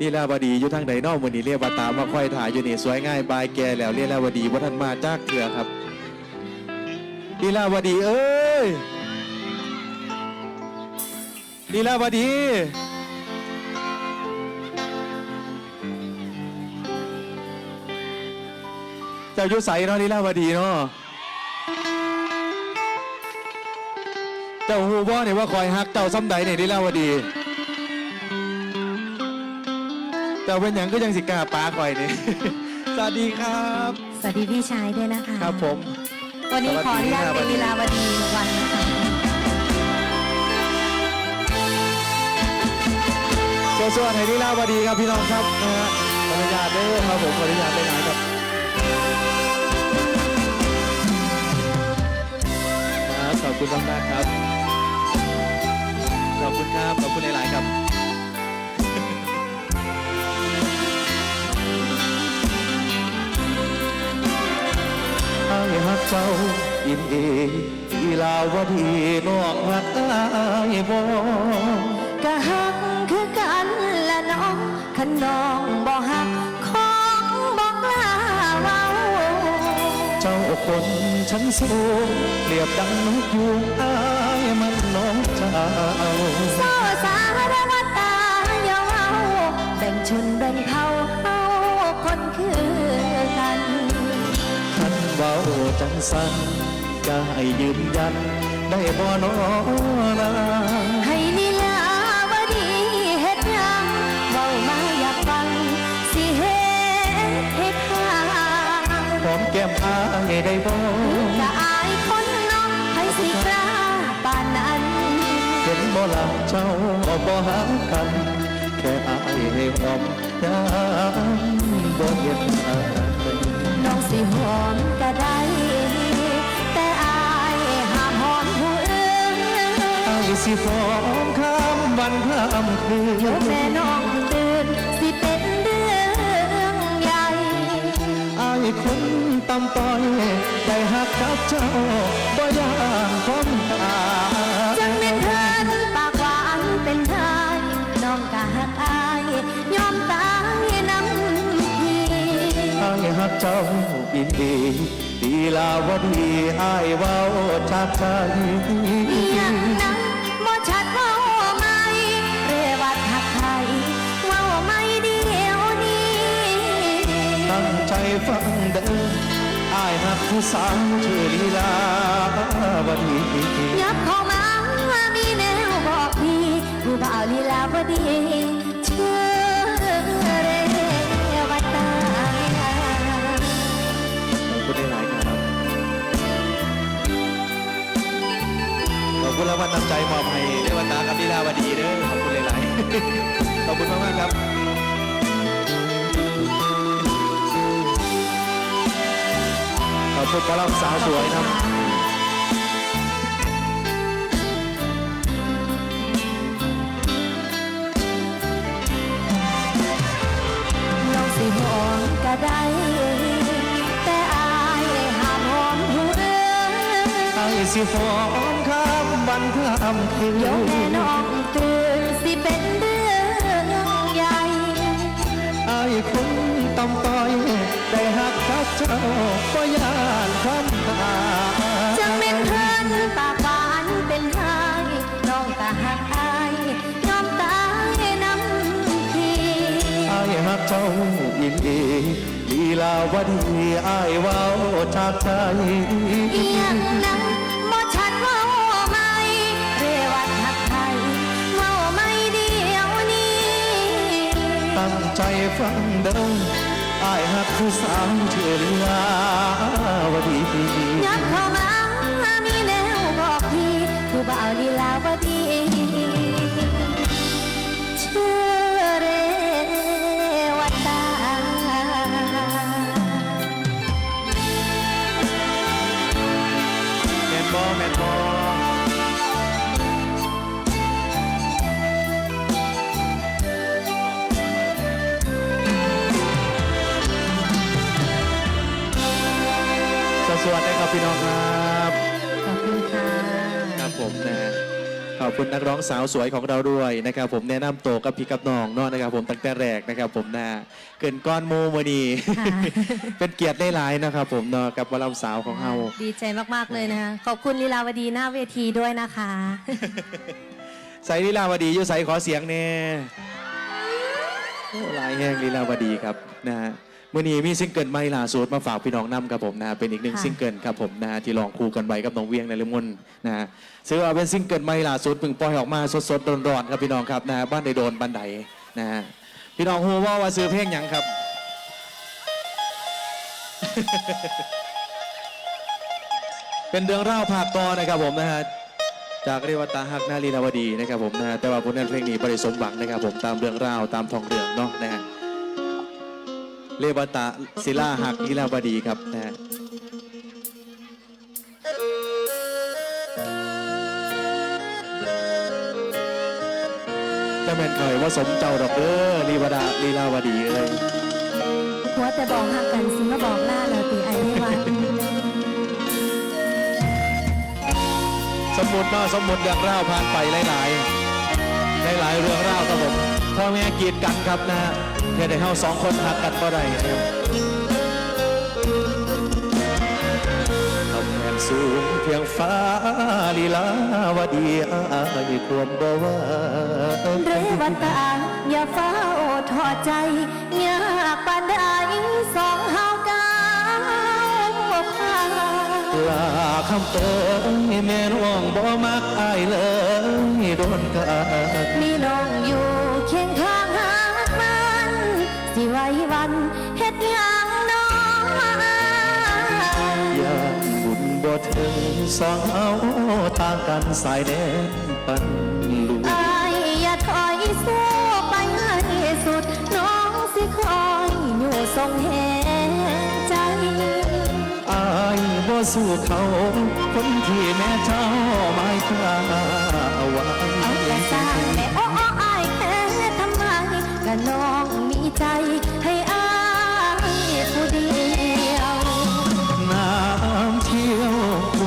ลีลาวดีอยู่ทางใดนอกมือนี้เรียกว่าตามมาค่อยถ่ายอยู่นี่สวยง่ายบายแกแล้วลีลาวดีว่าท่านมาจากเถื่อครับลีลาวดีเอ้ยลีลาวดีเจ้าอยุใสเนาะลีลาวดีเนาะเจ้าฮูบ่เนี่ยว่าคอยฮักเจ้าซ้ำใดเนี่ยลีลาวดี เจ้าเป็นหยังก็ยังสิกล้าปาคอยนี่ สวัสดีครับ สวัสดีพี่ชายด้วยนะคะครับผม วันนี้ขออนุญาตเป็นลีลาวดีวันนะคะสวัสดีลีลาวดีครับพี่น้องครับนะฮะขออนุญาตเด้อครับผมขออนุญาตไปไหนครับครับขอบคุณมากๆครับ ขอบคุณครับ ขอบคุณหลาย ๆ ครับ เจ้าอินเออีลาวดีน้องฮักอายบ่กะฮักคือกันละน้องขนน้องบ่ฮักของบ่กล้าเว้าเจ้าคนชั้นสูงเปรียบดังนกยูงอายมันน้องเจ้าโซสารวัตตายาเว้าแบ่งชนแบ่งเผ่าเฮาคนคือกัน เบาจังสันจะให้ยืนยัน ได้บ่นอนาให้ลีลาวดีเฮ็ดหยังเว้ามาอยากฟัง สิเฮ็ดเฮ็ดหาหอมแก้มอายได้บ่จะอายคนน้องให้สิกล้าปานนั้นเห็นบ่ลาเจ้าบ่หากัน แค่อายให้หอมยังบ่เห็นอาย น้องสิหอมก็ได้ แต่อายห้ามหอมผู้อื่นไอ้สิหอมข้ามวันข้ามคืนเดี๋ยวแม่น้องตื่นสิเป็นเรื่องใหญ่ไอ้คนตำต้อยได้หักกับเจ้าบ่ยา ซ้ำอินดีดีลาวดีไอ้เว้าจากใจยังนั้นบ่ชัดเว่าไหมเรวัดหักไทยเว่าไม่เดียวนี้ตั้งใจฟังเด้อไอ้หักผู้สาวชื่อลีลาวดียับเข้ามามีแนวบอกพี่ผู้บ่าวลีลาวดี ขอบคุณมากๆครับ ขอบคุณกำลังสาวสวยนะน้องสิหอมก็ได้ แต่อายห้ามหอมผู้อื่นไอ้สิฟ้องข้ามวันข้ามคืน เจ้าก็ยานความตาจะเป็นเพื่อนปากหวานเป็นไห้น้องตาหักอายยอมตายน้ำพีไอ้หักเจ้าอินดีลีลาวดีไอ้เว้าจากใจเอียงนั้นบ่ชัดเว่าไหมเรวัดหักไทยเว่าไม่เดียวนี้ ตั้งใจฟังเด้อ อายหักผู้สาวชื่อลีลาวดี องครับขอบคุณค่ะครับผมนะฮะขอบอบคุณนักร้องสาวสวยของเราด้วยนะครับผมแนะนำตัวกับพี่กับน้องเนาะนะครับผมตั้งแต่แรกนะครับผมนะเกินก้อนหมูมาดีค่ะ เป็นเกียรติได้หลายๆนะครับผมเนาะกับวารสาวของเฮาดีใจมาก ๆ เลยนะคะขอบคุณลีลาวดีหน้าเวทีด้วยนะคะ ใส่ลีลาวดีอยู่ใส่ขอเสียงเนี่ยโอ้หลายแห้งลีลาวดีครับนะฮะ มื่อนี้มีซิงเกิลใหม่ล่าสุดมาฝากพี่น้องนํครับผมนะเป็นอีกหนึ่งค่ะซิงเกิลครับผมนะที่ลองคู่กันไว้กับน้องเวียงในลมนนะฮะซึ่งว่าเป็นซิงเกิลใหม่ล่าสุดเพิ่งปล่อยออกมาสดๆร้อนๆครับพี่น้องครับนะบ้านใดโดนบ้านใดนะฮะพี่น้องฮูว่าว่าซื้อเพลงหยังครับ เป็นเรื่องเล่าภาคต่อนะครับผมนะฮะจากเรวตาหักนาลีนาวดีนะครับผมนะแต่ว่าผลงานเพลงนี้บริสมหวังนะครับผมตามเรื่องราวตามทองเรื่องเนาะนะฮะ เรวตาศิลาหักลีลาวดีครับนะฮะจะแม่นเคยว่าสมเจ้าดอกเด้อลีวดาลีลาวดีเอ้ยหัวแต่บอกหักกันสิมาบอกหน้าเลยตีไอ้ไม่วันสมมุติเนาะสมมุติเรื่องราวผ่านไปหลายๆหลายๆเรื่องราวครับผมพ่อแม่กีดกันครับนะฮะ เพื่อได้เฮาสองคนหักกันก็ได้ครับกำแพงสูงเพียงฟ้าลีลาวดีอายควรบ่ว่าเรวัตาอย่าเฝ้าทอดใจยากปานใดสองเฮากาวผ่านลาคำเตยแม่น้องบ่มักอายเลยโดนกาดมีน้องอยู่เคียงข้าง ฮ็ดหยังน้องอยากบุญบ่ถึงสองเอาทางกันสายแดนปันลูกอายอย่าถอยสู้ไปให้สุด น้องสิคอยอยู่ทรงแห่ใจอายบ่สู้เขา คนที่แม่เจ้าหมายคาไว้เอาแต่สร้างแม่โอ้โอ้อายแค่ทำไมก็น้องมีใจให้อายผู้ เดียว น้ำเที่ยวโบ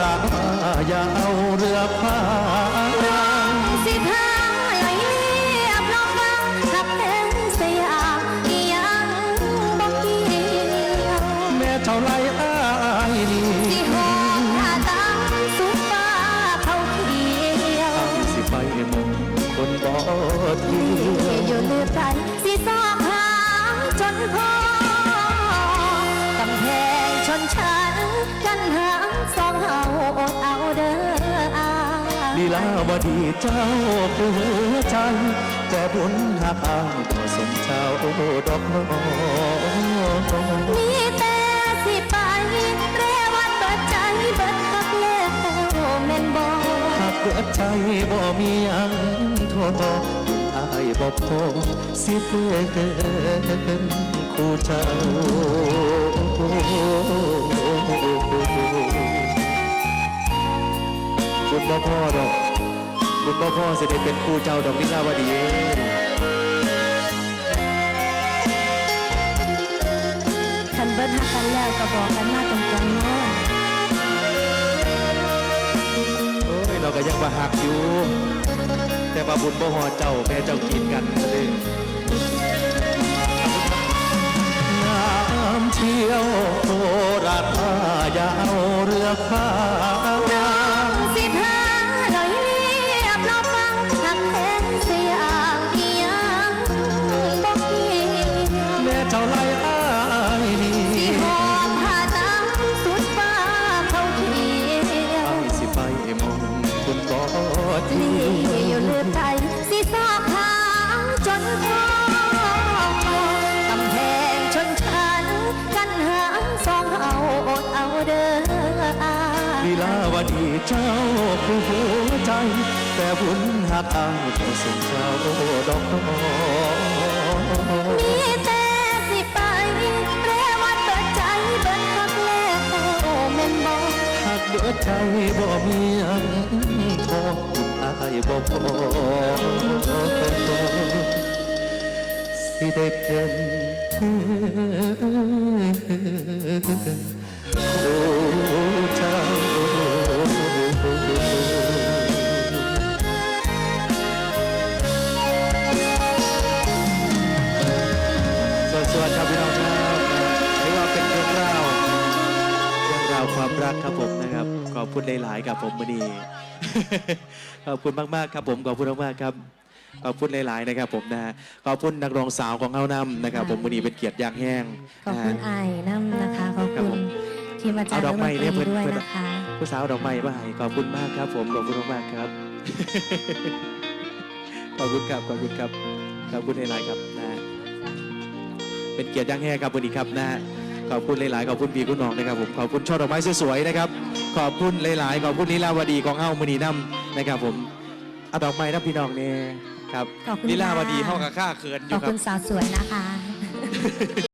ราณอย่าเอาเรือพายสิพาไหลเรียบลองฟังทับเล่นสยามยังบ่เกี่ยวแม่เท่าไรอายนี่สิหอมหน้าตาสุฟ้าเขาเขียวอายสิไปมงคนบ่ทีอยู่ลือใจสิสอบหาจนพอ ชนชั้นกันหางสองเฮาอดเอาเด้ออาลีลาวดีเจ้าคือหัวใจแต่บุญหักอายบ่สมเจ้าดอกน้อมีแต่สิไปเรวัดเปิดใจเบิดคักแล้วแม่นบ่หากเกิดใจบ่มีหยังโทษอายบ่พอสิเป็นคู่เจ้า บุญบ่พ่อดอกบุญบ่พ่อสิได้เป็นคู่เจ้าดอกนิลาวดีเอ้ยคันเบิดฮักกันแล้วก็บอกกันมาตรงๆเนาะโอ้ยเราก็ยังบ่หักอยู่ แต่ว่าบุญบ่ฮอดเจ้าแม่เจ้ากินกันซะเด้น้ เจ้าคือหัวใจ แต่บุญหักอ้ายก็สมเจ้าดอกน้อมีแต่สิไปเรวัดเปิดใจเบิดคักแล้วโอ้แม่นบ่หากเบิดใจบ่มีอันพออายบ่พอสิได้เป็น คุณหลาย ๆ ครับผมมือนีขอบคุณมาก ๆ ครับผมขอบคุณมากๆครับขอบคุณหลาย ๆ นะครับผมนะฮะขอบคุณนักร้องสาวของเฮานำนะครับ ผมมือนีเป็นเกียรติอย่างแห้งขอบนะคุฮะณไอ้น้ำนะคะขอบครับคุผณมทีมอาจารย์เอาดอกไม้เนี่ยดนตรีเพิ่นด้วยเพิ่นนะคะผู้สาวดอกไม้มาให้ขอบคุณมากครับ ผมขอบคุณมากๆครับขอบคุณครับขอบคุณครับขอบคุณหลาย ๆ ครับนะฮะเป็นเกียรติอย่างแห้งครับวันนี้ครับนะฮะ ขอบคุณหลายๆขอบคุณพี่คุณน้องนะครับผมขอบคุณช่อดอกไม้สวยๆนะครับขอบคุณหลายๆขอบคุณลีลาวดีของเฮ้ามือนีน้ำนะครับผมเอาดอกไม้นะพี่น้องเนี่ยครับขอบคุณลีลาวดีค่ะ เฮ้ากับข้าเขินอขยู่อบครัคุบณสาวสวยนะคะ